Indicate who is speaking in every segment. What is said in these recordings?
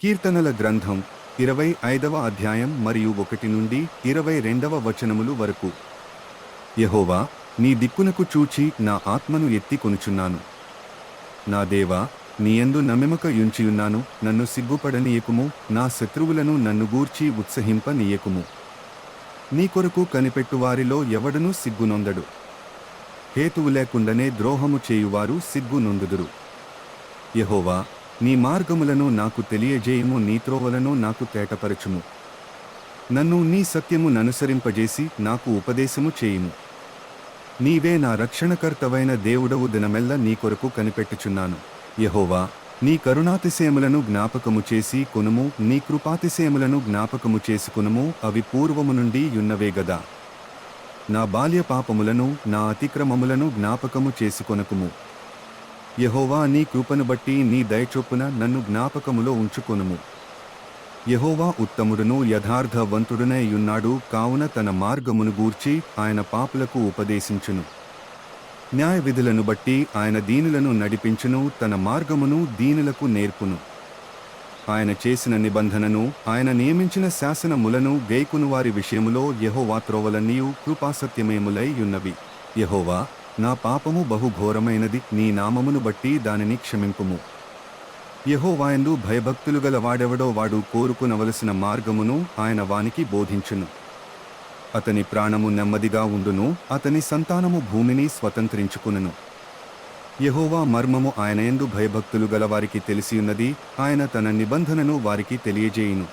Speaker 1: కీర్తనల గ్రంథం ఇరవై ఐదవ అధ్యాయం మరియు ఒకటి నుండి ఇరవై రెండవ వచనములు వరకు. యహోవా నీ దిక్కునకు చూచి నా ఆత్మను ఎత్తి కొనుచున్నాను. నా దేవా నీయందు నమ్మెమక యుంచియున్నాను నన్ను సిగ్గుపడనీయకుము నా శత్రువులను నన్ను గూర్చి ఉత్సహింపనీయకుము. నీ కొరకు కనిపెట్టువారిలో ఎవడనూ సిగ్గునొందడు. హేతువు లేకుండానే ద్రోహము చేయువారు సిగ్గునొందుదురు. యహోవా నీ మార్గములను నాకు తెలియజేయము నీ త్రోవలను నాకు తేటపరచుము. నన్ను నీ సత్యము ననుసరింపజేసి నాకు ఉపదేశము చేయుము. నీవే నా రక్షణకర్తవైన దేవుడవు దినమెల్ల నీ కొరకు కనిపెట్టుచున్నాను. యహోవా నీ కరుణాతిశయములను జ్ఞాపకము చేసి కొనుము నీ కృపాతిశయములను జ్ఞాపకము చేసుకునుము అవి పూర్వము నుండి యున్నవే గదా. నా బాల్య పాపములను నా అతిక్రమములను జ్ఞాపకము చేసుకొనకుము. యహోవా నీ కృపను బట్టి నీ దయచొప్పున నన్ను జ్ఞాపకములో ఉంచుకొనుము. యహోవా ఉత్తముడును యథార్థవంతుడునైయున్నాడు కావున తన మార్గమును గూర్చి ఆయన పాపులకు ఉపదేశించును. న్యాయ విధులను బట్టి ఆయన దీనులను నడిపించును తన మార్గమును దీనులకు నేర్పును. ఆయన చేసిన నిబంధనను ఆయన నియమించిన శాసనములను గైకును వారి విషయములో యహోవా త్రోవలన్నీయు కృపాసత్యమేములై ఉన్నవి. యహోవా నా పాపము బహుఘోరమైనది నీ నామమును బట్టి దానిని క్షమింపుము. యహోవాయందు భయభక్తులు గల వాడెవడో వాడు కోరుకునవలసిన మార్గమును ఆయన వానికి బోధించును. అతని ప్రాణము నెమ్మదిగా ఉండును అతని సంతానము భూమిని స్వతంత్రించుకును యహోవా మర్మము ఆయనయందు భయభక్తులు గల వారికి తెలిసియున్నది ఆయన తన నిబంధనను వారికి తెలియజేయును.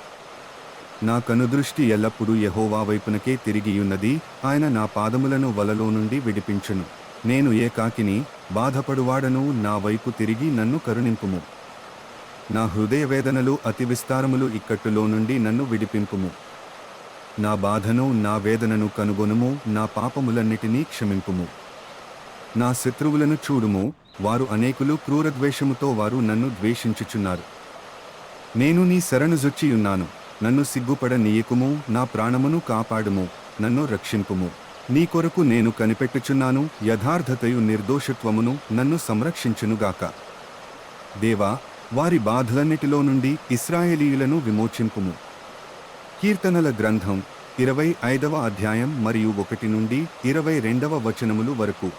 Speaker 1: నా కనుదృష్టి ఎల్లప్పుడూ యహోవా వైపునకే తిరిగియున్నది ఆయన నా పాదములను వలలో నుండి విడిపించును. నేను ఏకాకిని బాధపడువాడను నా వైపు తిరిగి నన్ను కరుణింపుము. నా హృదయ వేదనలు అతి విస్తారములు ఇక్కట్టులో నుండి నన్ను విడిపింపుము. నా బాధను నా వేదనను కనుగొనుము నా పాపములన్నిటినీ క్షమింపుము. నా శత్రువులను చూడుము వారు అనేకులు క్రూరద్వేషముతో వారు నన్ను ద్వేషించుచున్నారు. నేను నీ శరణుజొచ్చియున్నాను నన్ను సిగ్గుపడ నీయకుము నా ప్రాణమును కాపాడుము నన్ను రక్షింపుము. నీ కొరకు నేను కనిపెట్టుచున్నాను యథార్థతయు నిర్దోషత్వమును నన్ను సంరక్షించునుగాక. దేవా వారి బాధలన్నిటిలో నుండి ఇస్రాయేలీయులను విమోచింపుము. కీర్తనల గ్రంథం ఇరవై ఐదవ అధ్యాయం మరియు ఒకటి నుండి ఇరవై రెండవ వచనములు వరకు.